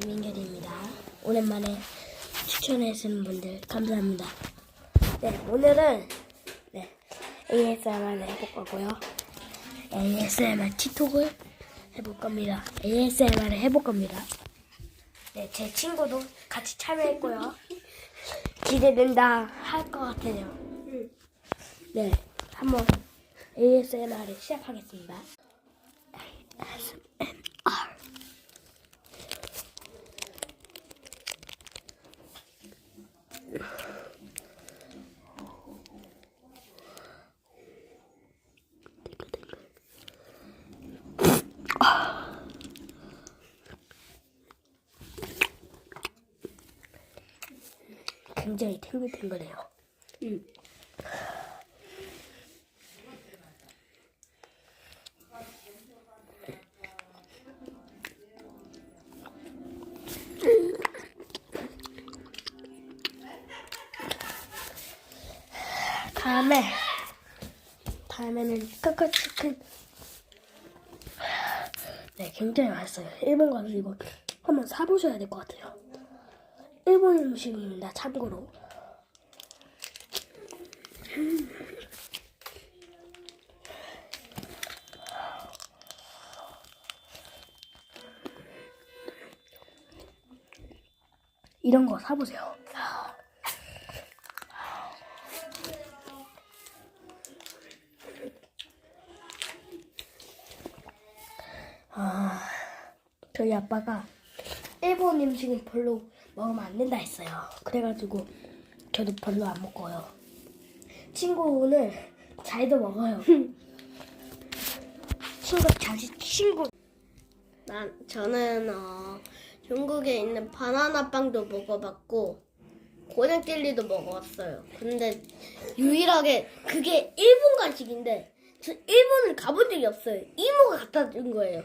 김민결입니다. 오랜만에 추천해주는 분들 감사합니다. 네, 오늘은 네, ASMR을 해볼 거고요. ASMR 티톡을 해볼 겁니다. ASMR을 해볼 겁니다. 네, 제 친구도 같이 참여했고요. 기대된다 할 것 같아요. 네, 한번 ASMR을 시작하겠습니다. ASMR. 굉장히 탱글탱글해요. 다음에 다음에는 카카치킨 네 굉장히 맛있어요. 일본 가서 이거 한번 사보셔야 될 것 같아요 일본 음식입니다 참고로. 이런 거 사보세요. 아, 저희 아빠가 일본 음식은 별로 먹으면 안 된다 했어요. 그래가지고 저도 별로 안 먹어요. 친구는 잘도 먹어요. 친구 자식 친구 난 저는 어, 중국에 있는 바나나 빵도 먹어봤고 고랭 젤리도 먹어봤어요. 근데 유일하게 그게 일본 간식인데 저 일본을 가본 적이 없어요. 이모가 갖다 준 거예요.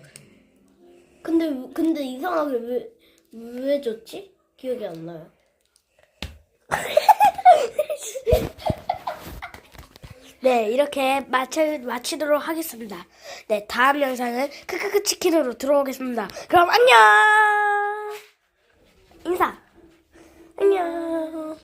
근데 근데 이상하게 왜 왜 줬지? 기억이 안 나요. 네 이렇게 마치, 마치도록 하겠습니다. 네 다음 영상은 크크크 치킨으로 들어오겠습니다. 그럼 안녕 인사 안녕.